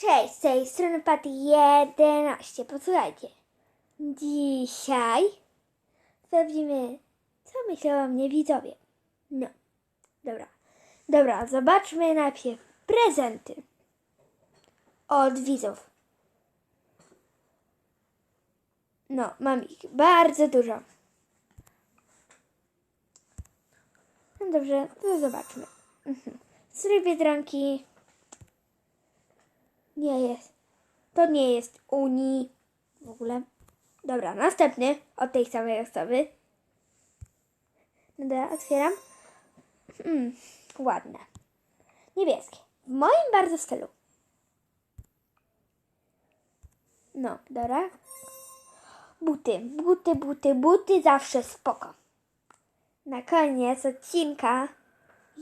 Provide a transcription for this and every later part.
Cześć, z tej strony Pat 11. Posłuchajcie. Dzisiaj sprawdzimy, co myślą o mnie widzowie. No, dobra. Dobra, zobaczmy najpierw prezenty od widzów. No, mam ich bardzo dużo. No dobrze, to zobaczmy. Mhm. Strój nie jest. To nie jest Unii w ogóle. Dobra, następny od tej samej osoby. Dobra, otwieram. Mm, ładne. Niebieskie. W moim bardzo stylu. No, dobra. Buty, buty, buty, buty zawsze spoko. Na koniec odcinka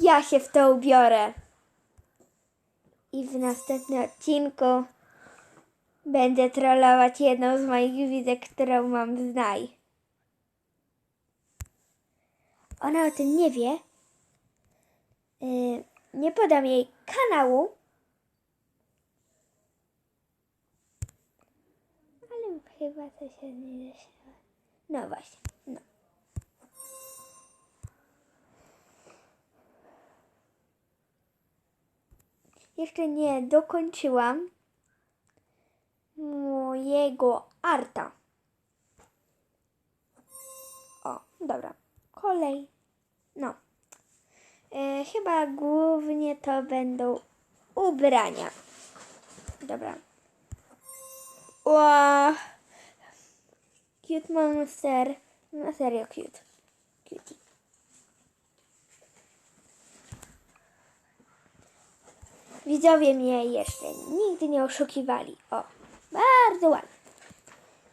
ja się w to ubiorę. I w następnym odcinku będę trollować jedną z moich widzek, którą mam znaj. Ona o tym nie wie. Yy, nie podam jej kanału. Ale chyba to się nie się. No właśnie. Jeszcze nie dokończyłam mojego arta. O, dobra. Kolej. No. E, chyba głównie to będą ubrania. Dobra. Ła. Cute monster. No serio cute. Cutie. Widzowie mnie jeszcze nigdy nie oszukiwali. O, bardzo ładne.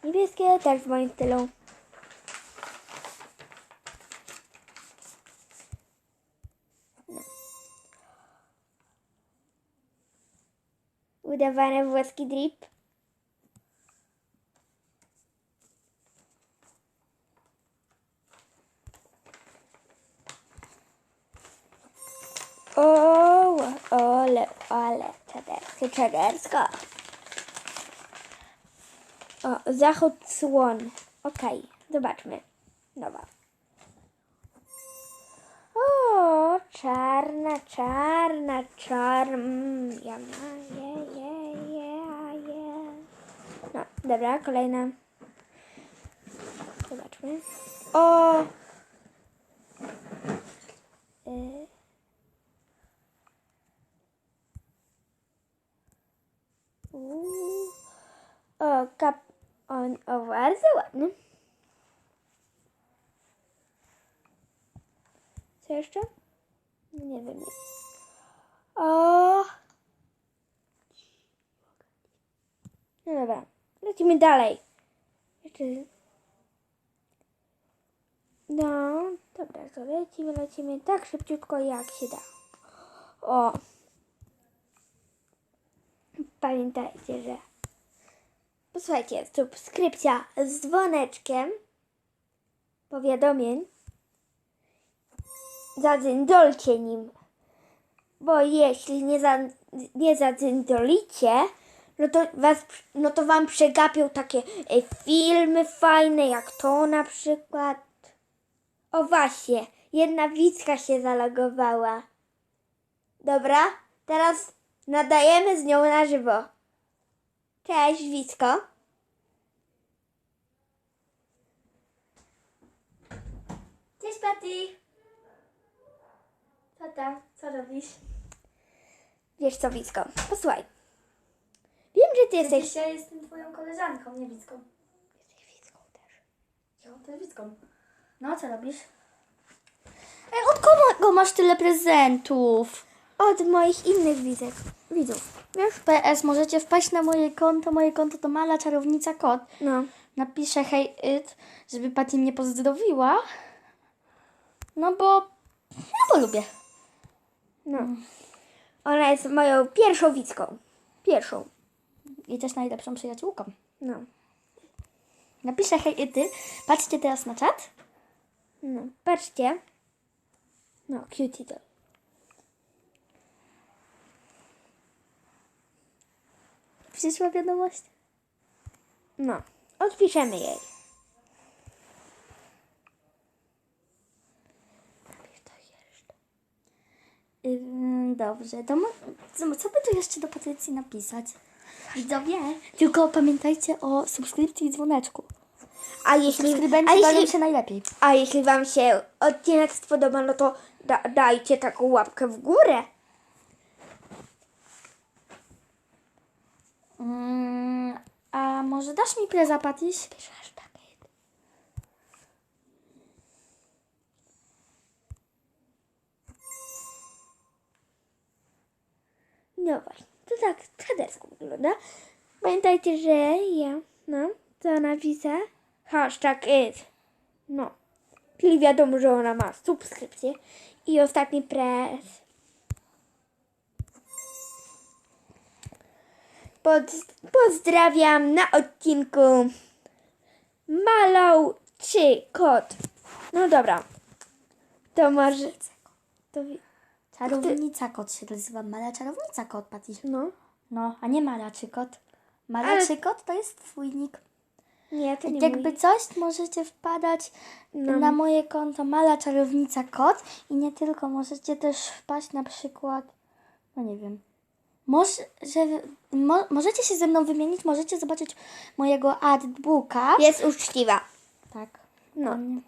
Niebieskie też w moim stylu. Udawane włoski drip. O, ale, ale, czadersko, czadersko. O, zachód słon. Okej, zobaczmy. Dobra. O, czarna, czarna, czarna. Je, je, je, je. No, dobra, kolejna. Zobaczmy. O! Kap... On, o, bardzo ładny. Co jeszcze? No Nie wiem. O! No dobra, lecimy dalej. Jeszcze... No, dobra, to lecimy, lecimy tak szybciutko jak się da. O! Pamiętajcie, że posłuchajcie, subskrypcja z dzwoneczkiem powiadomień zadzyndolcie nim, bo jeśli nie, za, nie zadzyndolicie, no to, was, no to wam przegapią takie e, filmy fajne, jak to na przykład. O właśnie, jedna widzka się zalogowała. Dobra, teraz nadajemy z nią na żywo. Cześć, Wicko. Cześć, Patty. Co tam? Co robisz? Wiesz co, Wicko? Posłuchaj. Wiem, że ty jesteś... Przecież ja jestem twoją koleżanką, nie Wicką. Jesteś Wicką też. Jo, to jest Wicką. No, co robisz? Ej, od kogo masz tyle prezentów? Od moich innych widzek. Widzów. Wiesz? PS, możecie wpaść na moje konto. Moje konto to Mala Czarownica Kot. No. Napiszę hej it, żeby Patty mnie pozdrowiła. No bo... No bo lubię. No. Ona jest moją pierwszą widzką. Pierwszą. I też najlepszą przyjaciółką. No. Napiszę hej ity. Patrzcie teraz na czat. No. Patrzcie. No, cutie doll. Przyszła wiadomość? No, odpiszemy jej. Dobrze, to mo- co, by tu jeszcze do Patrycji napisać? Widzowie, tylko pamiętajcie o subskrypcji i dzwoneczku. A jeśli, a jeśli, się najlepiej. a jeśli Wam się odcinek spodoba, no to da, dajcie taką łapkę w górę. Mm, a może dasz mi preza, Patyś? No właśnie, to tak tradersko wygląda. Pamiętajcie, że ja, no, co napisę? Hashtag is. No. Czyli wiadomo, że ona ma subskrypcję. I ostatni press. Pod, pozdrawiam na odcinku Malą czy kot. No dobra. To może... To, Czarownica kot się nazywa. Mala czarownica kot, Patyś. no. No, a nie Mala czy kot. Mala Ale- czy kot to jest twój nick. Nie, to nie Jakby mój. coś, możecie wpadać No. na moje konto Mala Czarownica Kot i nie tylko, możecie też wpaść na przykład, no nie wiem, może, że, mo, możecie się ze mną wymienić, możecie zobaczyć mojego adbooka. Jest uczciwa. Tak. No. Mm,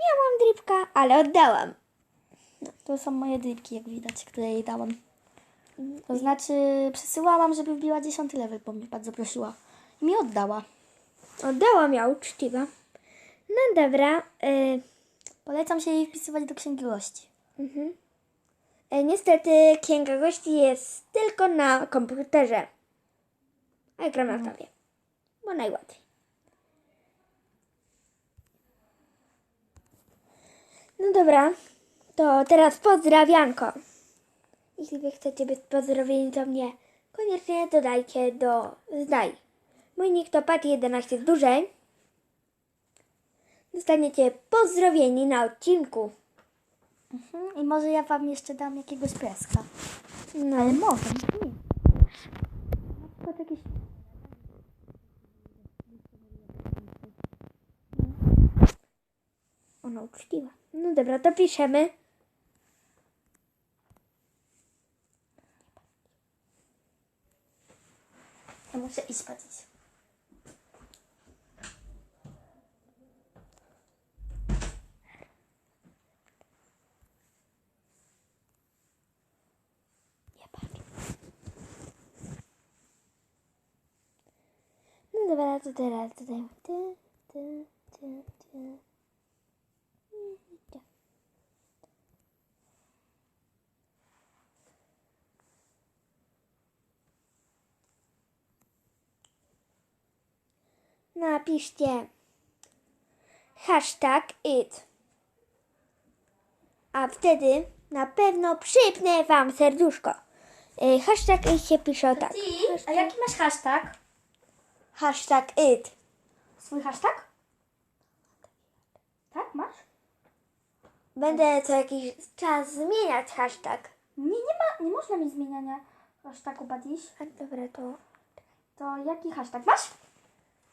Miałam dripka, ale oddałam. To są moje dripki, jak widać, które jej dałam. To znaczy, przesyłałam, żeby wbiła 10 level, bo mnie bardzo prosiła. I mi oddała. Oddałam ja uczciwa. No dobra. Y, Polecam się jej wpisywać do księgi gości. y, niestety księga gości jest tylko na komputerze. A ja gram na tabie. Bo najłatwiej. No dobra. To teraz pozdrawianko. Jeśli wy chcecie być pozdrowieni do mnie, koniecznie dodajcie do zdaj. Mój nick to Pat11 z dłużej. Zostaniecie pozdrowieni na odcinku. Mhm. I może ja wam jeszcze dam jakiegoś preska. No. Ale może, nie. Na przykład jakieś... Ona uczciwa. No dobra, to piszemy. Ja muszę iść patrzeć. To teraz tutaj. Ty, ty, ty, ty. Napiszcie hashtag it. A wtedy na pewno przypnę Wam serduszko. Y, Hashtag it się pisze tak. Ty, a jaki masz hashtag? Hashtag it. Swój hashtag? Tak, masz? Będę co jakiś czas zmieniać hashtag. Nie, nie ma, nie można mieć zmieniania hashtagu Badiś. A dobra, to To jaki hashtag masz?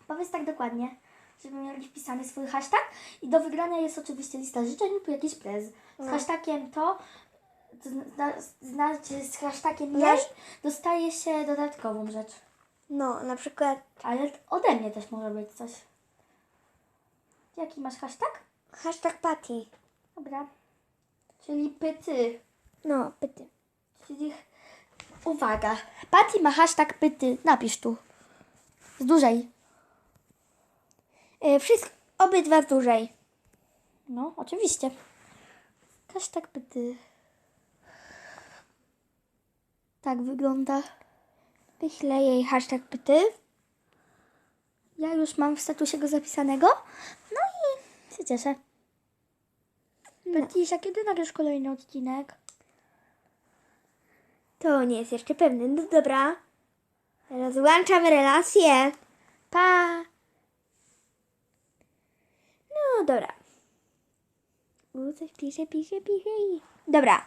Powiedz tak dokładnie, żeby mieli wpisany swój hashtag. I do wygrania jest oczywiście lista życzeń lub jakiś prez. Z hashtagiem to, to zna, znaczy z hashtagiem jej dostaje się dodatkową rzecz. No, na przykład Ale ode mnie też może być coś. Jaki masz hashtag? hashtag Patty. Dobra. Czyli pyty. No, pyty. Czyli uwaga. Patty ma hashtag pyty. Napisz tu. Z dłużej. Y, wszystko, obydwa z dłużej. No, oczywiście. Hashtag pyty. Tak wygląda. Wyślę jej hashtag pyty. Ja już mam w statusie go zapisanego. No i się cieszę. Patrzysz, a kiedy nagrasz kolejny odcinek? To nie jest jeszcze pewne. No dobra. Rozłączam relacje. Pa. No dobra. U, coś pisze, pisze, pisze. i- Dobra.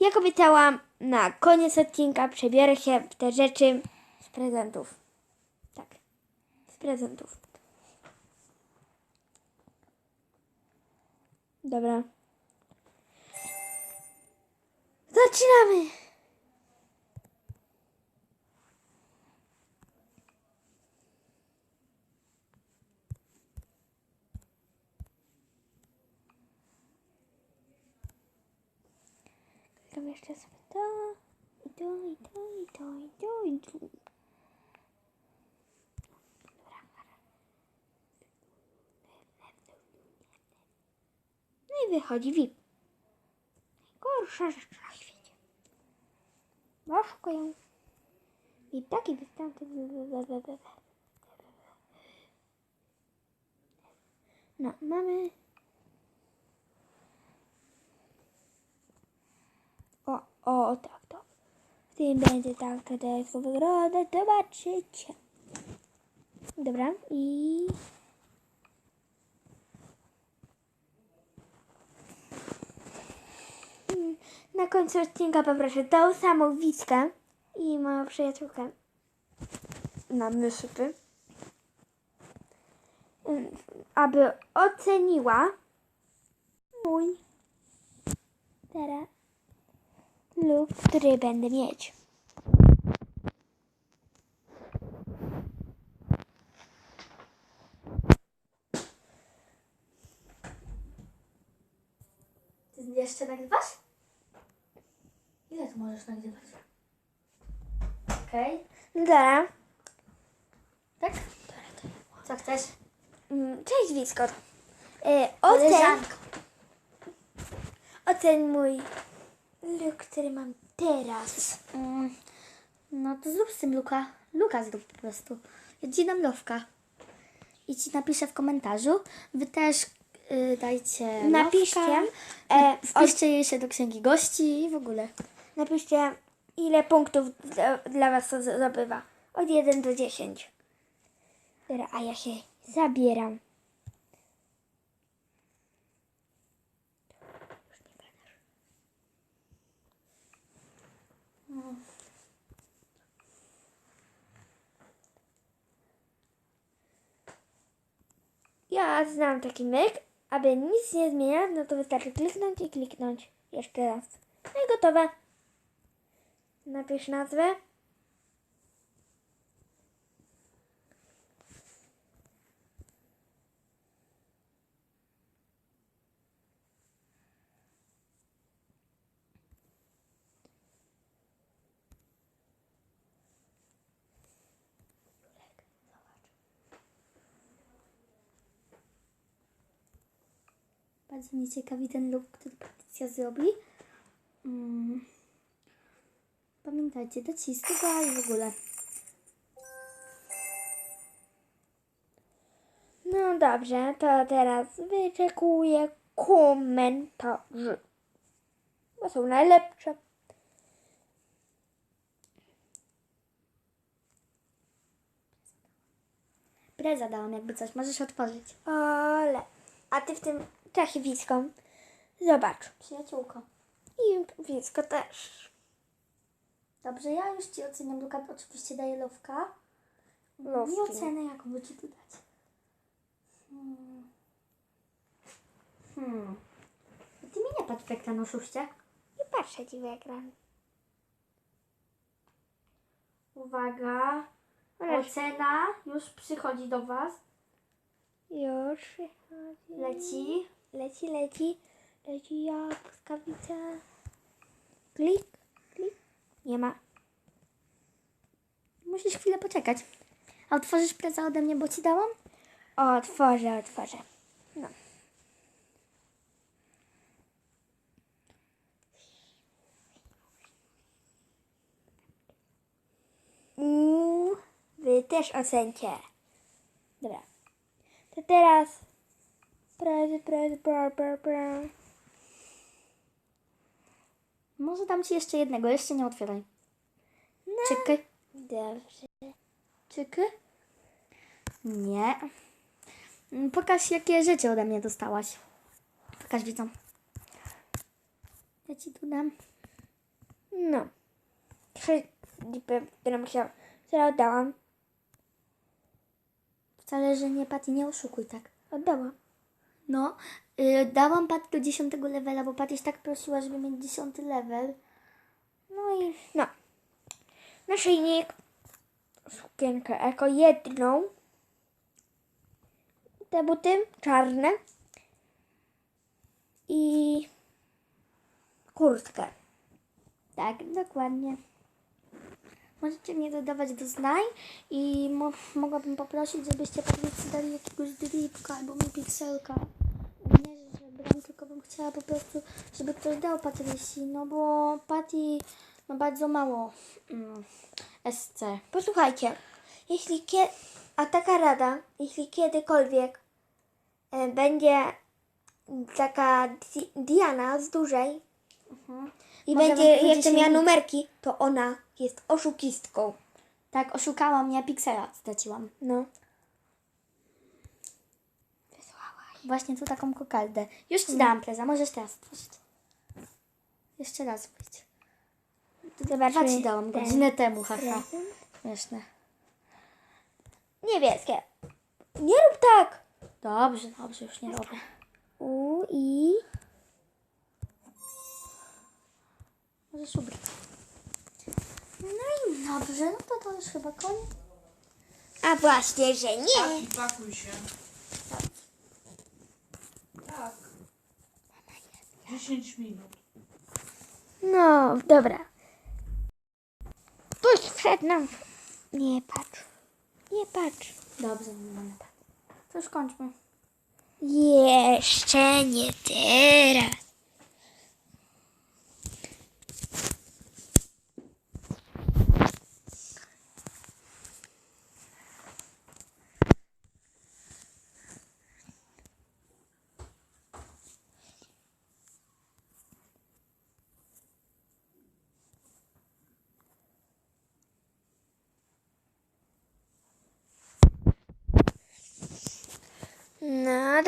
Jak obiecałam, na koniec odcinka przebiorę się w te rzeczy prezentów. Tak. Z prezentów. Dobra. Zaczynamy! Klikam jeszcze sobie to, i to, i to, i to, i to, i tu. No i wychodzi VIP. Najgorsza rzecz na świecie. Taki, wy, wy, wy, wy, wy. No, mamy O, tak, to. W tym będzie tak, to jest wygląda, zobaczycie. Dobra, i... Na końcu odcinka poproszę tą samą Wickę i moją przyjaciółkę na myszpy, aby oceniła mój teraz lub który będę mieć. Ty jeszcze nagrywasz? Ile tu możesz nagrywać? Okej. Dobra. Tak? Co chcesz? Mm, Cześć Wiskot. E, oceń, Koleżanko. oceń mój look, który mam teraz. Mm, no to zrób z tym Luka. Luka zrób po prostu. Ja ci dam lowka. I ci napiszę w komentarzu. Wy też y, dajcie Napiszcie, lowka. e, Wpiszcie jej się do księgi gości i w ogóle. Napiszcie, ile punktów dla, dla Was to zdobywa. Od 1 do 10. Dobra, a ja się zabieram. Ja znam taki myk, aby nic nie zmieniać, no to wystarczy kliknąć i kliknąć jeszcze raz. No i gotowe. Napisz nazwę. Bardzo mnie ciekawi ten look, który Patrycja zrobi. Mm. Pamiętajcie, go i w ogóle. No dobrze, to teraz wyczekuję komentarzy. Bo są najlepsze. Preza jakby coś, możesz otworzyć. Ale. A ty w tym czasie Wiską. Zobacz. Przyjaciółko. I Wisko też. Dobrze, ja już Ci oceniam Luka, oczywiście daję lowka. Lowki. Nie ocenę, jaką by Ci tu dać. Hmm. Hmm. Ty mi nie patrz w ekran, oszuście. Nie patrzę ci w ekran. Uwaga. Ocena już przychodzi do Was. Już przychodzi. Leci. Leci, leci. Leci jak błyskawica. Klik, klik. Nie ma. Musisz chwilę poczekać. A otworzysz preza ode mnie, bo Ci dałam? Otworzę, otworzę. No. Uuu, wy też ocencie. Dobra. To teraz. Prez, prez, bra, bra, bra. Może dam Ci jeszcze jednego, jeszcze nie otwieraj. Czyky. Dobrze. Czyky? Nie. Mm, Pokaż, jakie rzeczy ode mnie dostałaś. Pokaż widzom. Ja Ci tu dam. No. Trzy, będę musiał Która oddałam. Wcale, że nie, Patty, nie oszukuj tak. Oddałam. No, yy, dałam Patty do 10 levela, bo Patty tak prosiła, żeby mieć 10 level. No i No. Naszyjnik. Sukienkę eko jedną. Te buty czarne. I kurtkę. tak, dokładnie. Możecie mnie dodawać do znań i mo- mogłabym poprosić, żebyście Patrycji dali jakiegoś dripka albo mi pikselka. Nie, że bram, tylko bym chciała po prostu, żeby ktoś dał Patrycji, no bo Patty ma bardzo mało mm, SC. Posłuchajcie, jeśli kie... a taka rada, jeśli kiedykolwiek e, będzie taka di Diana z dużej i Może będzie jeszcze miała numerki, to ona jest oszukistką. Tak, oszukała mnie, piksela straciłam. No. Właśnie tu taką kokaldę. Już ci dałam preza, możesz teraz stworzyć. Jeszcze raz wyjść. Zobaczmy. Dwa ci dałam ten godzinę temu, haha. Śmieszne. Niebieskie. Nie rób tak. Dobrze, dobrze, już nie robię. U i Możesz ubrać. No i dobrze, no to to już chyba koniec. A właśnie, że nie. Pakuj się. Tak. 10 minut. No, dobra. Puść przed nam. Nie patrz. Nie patrz. Dobrze, nie mamy tak. To już kończmy. Jeszcze nie teraz.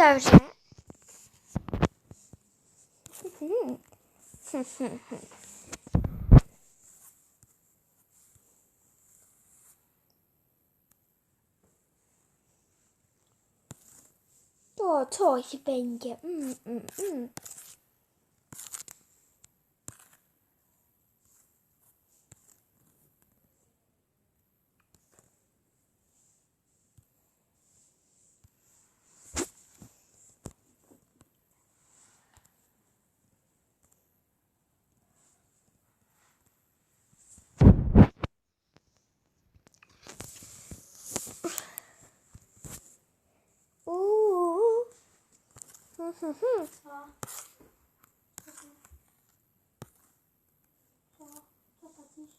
No dobrze. To coś będzie. Mm, mm, mm. O, jakiś?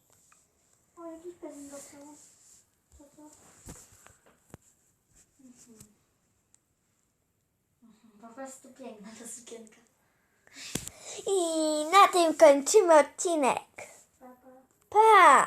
Po prostu piękna ta sukienka. I na tym kończymy odcinek. Pa, pa. Pa!